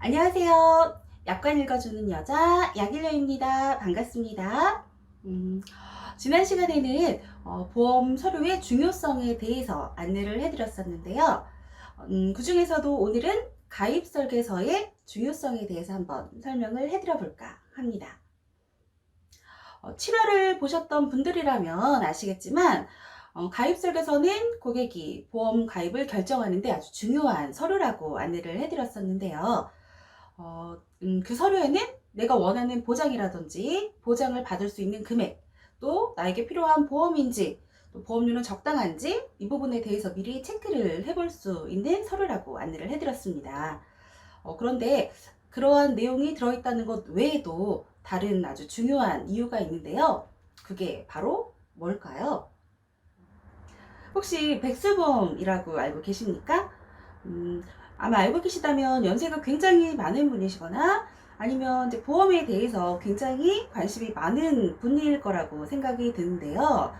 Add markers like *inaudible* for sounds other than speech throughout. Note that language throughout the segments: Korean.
안녕하세요. 약관 읽어주는 여자 약일녀입니다. 반갑습니다. 음, 지난 시간에는 어, 보험 서류의 중요성에 대해서 안내를 해드렸었는데요. 음, 그 중에서도 오늘은 가입 설계서의 중요성에 대해서 한번 설명을 해드려 볼까 합니다. 어, 7화를 보셨던 분들이라면 아시겠지만 어, 가입 설계서는 고객이 보험 가입을 결정하는데 아주 중요한 서류라고 안내를 해드렸었는데요. 어, 음, 그 서류에는 내가 원하는 보장이라든지 보장을 받을 수 있는 금액, 또 나에게 필요한 보험인지, 또 보험료는 적당한지 이 부분에 대해서 미리 체크를 해볼 수 있는 서류라고 안내를 해드렸습니다. 어, 그런데 그러한 내용이 들어있다는 것 외에도 다른 아주 중요한 이유가 있는데요. 그게 바로 뭘까요? 혹시 백수보험이라고 알고 계십니까? 음, 아마 알고 계시다면 연세가 굉장히 많은 분이시거나 아니면 이제 보험에 대해서 굉장히 관심이 많은 분일 거라고 생각이 드는데요.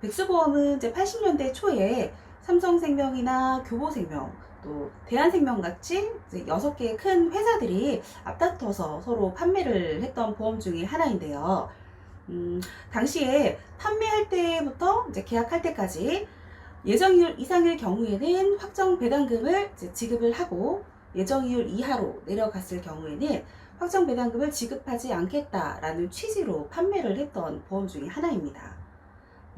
백수보험은 이제 80년대 초에 삼성생명이나 교보생명, 또 대한생명 같이 이제 6개의 큰 회사들이 앞다퉈서 서로 판매를 했던 보험 중에 하나인데요. 음, 당시에 판매할 때부터 이제 계약할 때까지 예정이율 이상일 경우에는 확정 배당금을 지급을 하고 예정이율 이하로 내려갔을 경우에는 확정 배당금을 지급하지 않겠다라는 취지로 판매를 했던 보험 중에 하나입니다.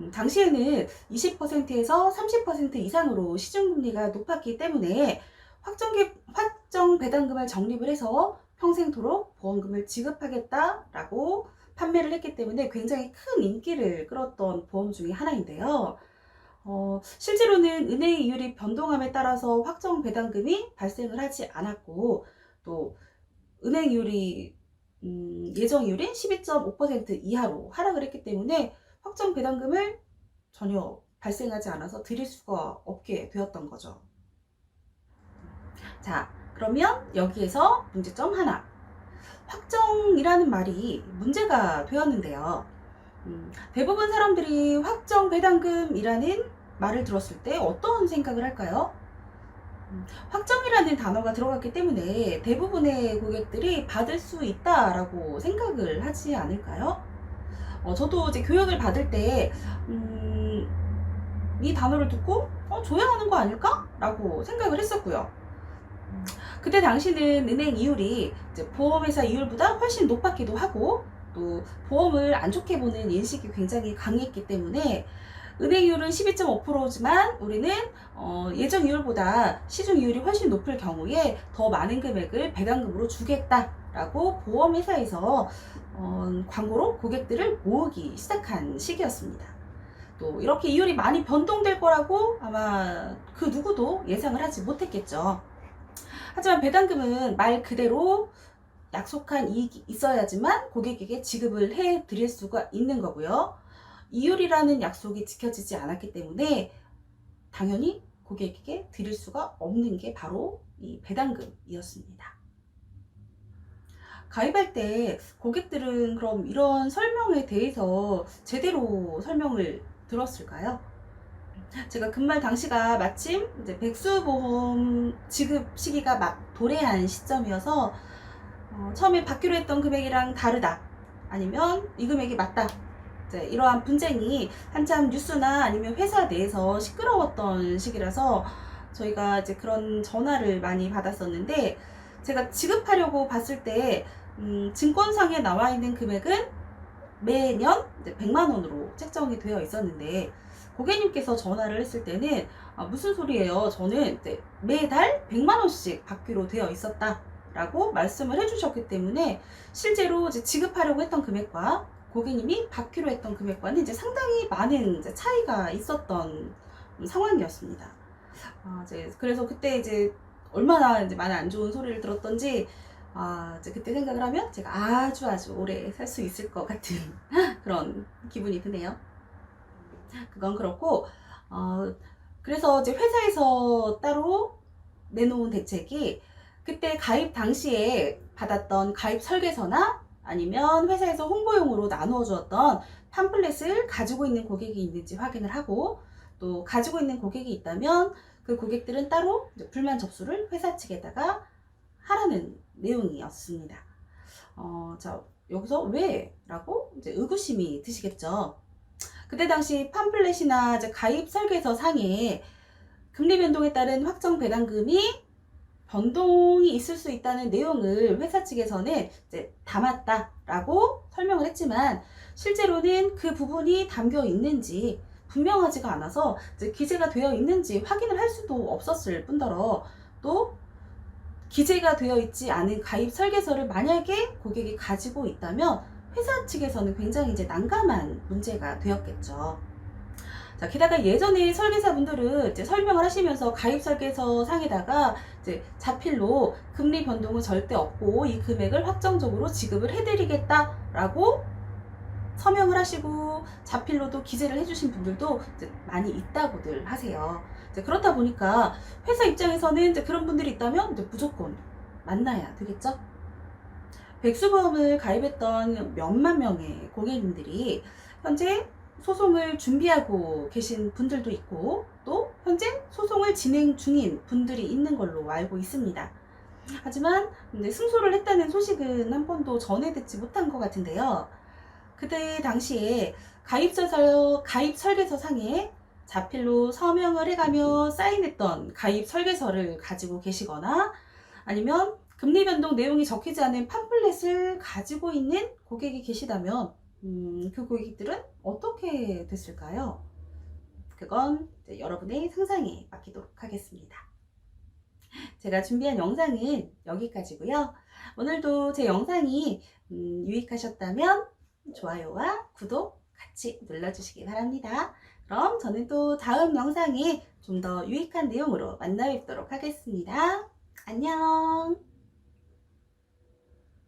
음, 당시에는 20%에서 30% 이상으로 시중금리가 높았기 때문에 확정, 개- 확정 배당금을 적립을 해서 평생토록 보험금을 지급하겠다라고 판매를 했기 때문에 굉장히 큰 인기를 끌었던 보험 중에 하나인데요. 어, 실제로는 은행 이율이 변동함에 따라서 확정 배당금이 발생을 하지 않았고 또 은행 이율이 음, 예정 이율인 12.5% 이하로 하락을 했기 때문에 확정 배당금을 전혀 발생하지 않아서 드릴 수가 없게 되었던 거죠. 자, 그러면 여기에서 문제점 하나. 확정이라는 말이 문제가 되었는데요. 음, 대부분 사람들이 확정 배당금이라는 말을 들었을 때 어떤 생각을 할까요? 음, 확정이라는 단어가 들어갔기 때문에 대부분의 고객들이 받을 수 있다라고 생각을 하지 않을까요? 어, 저도 이제 교육을 받을 때, 음, 이 단어를 듣고, 어, 줘야 하는 거 아닐까? 라고 생각을 했었고요. 음, 그때 당시는 은행 이율이 보험회사 이율보다 훨씬 높았기도 하고, 또 보험을 안 좋게 보는 인식이 굉장히 강했기 때문에 은행이율은 12.5%지만 우리는 어, 예정 이율보다 시중 이율이 훨씬 높을 경우에 더 많은 금액을 배당금으로 주겠다라고 보험회사에서 어, 광고로 고객들을 모으기 시작한 시기였습니다. 또 이렇게 이율이 많이 변동될 거라고 아마 그 누구도 예상을 하지 못했겠죠. 하지만 배당금은 말 그대로 약속한 이익이 있어야지만 고객에게 지급을 해 드릴 수가 있는 거고요. 이율이라는 약속이 지켜지지 않았기 때문에 당연히 고객에게 드릴 수가 없는 게 바로 이 배당금이었습니다. 가입할 때 고객들은 그럼 이런 설명에 대해서 제대로 설명을 들었을까요? 제가 근무할 당시가 마침 이제 백수보험 지급 시기가 막 도래한 시점이어서 어, 처음에 받기로 했던 금액이랑 다르다. 아니면 이 금액이 맞다. 이제 이러한 분쟁이 한참 뉴스나 아니면 회사 내에서 시끄러웠던 시기라서 저희가 이제 그런 전화를 많이 받았었는데 제가 지급하려고 봤을 때 음, 증권상에 나와 있는 금액은 매년 이제 100만 원으로 책정이 되어 있었는데 고객님께서 전화를 했을 때는 아, 무슨 소리예요? 저는 이제 매달 100만 원씩 받기로 되어 있었다 라고 말씀을 해주셨기 때문에 실제로 이제 지급하려고 했던 금액과 고객님이 받기로 했던 금액과는 이제 상당히 많은 이제 차이가 있었던 음, 상황이었습니다. 아, 이제 그래서 그때 이제 얼마나 이제 많은 안 좋은 소리를 들었던지 아, 이제 그때 생각을 하면 제가 아주 아주 오래 살 수 있을 것 같은 *laughs* 그런 기분이 드네요. 그건 그렇고 어, 그래서 이제 회사에서 따로 내놓은 대책이 그때 가입 당시에 받았던 가입 설계서나 아니면 회사에서 홍보용으로 나누어 주었던 팜플렛을 가지고 있는 고객이 있는지 확인을 하고 또 가지고 있는 고객이 있다면 그 고객들은 따로 불만 접수를 회사 측에다가 하라는 내용이었습니다. 어, 자, 여기서 왜? 라고 이제 의구심이 드시겠죠. 그때 당시 팜플렛이나 가입 설계서 상에 금리 변동에 따른 확정 배당금이 변동이 있을 수 있다는 내용을 회사 측에서는 이제 담았다라고 설명을 했지만 실제로는 그 부분이 담겨 있는지 분명하지가 않아서 이제 기재가 되어 있는지 확인을 할 수도 없었을 뿐더러 또 기재가 되어 있지 않은 가입 설계서를 만약에 고객이 가지고 있다면 회사 측에서는 굉장히 이제 난감한 문제가 되었겠죠. 자, 게다가 예전에 설계사분들은 이제 설명을 하시면서 가입 설계서 상에다가 이제 자필로 금리 변동은 절대 없고 이 금액을 확정적으로 지급을 해드리겠다라고 서명을 하시고 자필로도 기재를 해주신 분들도 많이 있다고들 하세요. 그렇다 보니까 회사 입장에서는 이제 그런 분들이 있다면 이제 무조건 만나야 되겠죠. 백수보험을 가입했던 몇만 명의 고객님들이 현재 소송을 준비하고 계신 분들도 있고 또 현재 소송을 진행 중인 분들이 있는 걸로 알고 있습니다. 하지만 승소를 했다는 소식은 한 번도 전해 듣지 못한 것 같은데요. 그때 당시에 가입서서 가입 설계서 상에 자필로 서명을 해가며 사인했던 가입 설계서를 가지고 계시거나 아니면 금리 변동 내용이 적히지 않은 팜플렛을 가지고 있는 고객이 계시다면 음, 그 고객들은 어떻게 됐을까요? 그건 여러분의 상상에 맡기도록 하겠습니다. 제가 준비한 영상은 여기까지고요. 오늘도 제 영상이 음, 유익하셨다면 좋아요와 구독 같이 눌러주시기 바랍니다. 그럼 저는 또 다음 영상에 좀 더 유익한 내용으로 만나 뵙도록 하겠습니다. 안녕!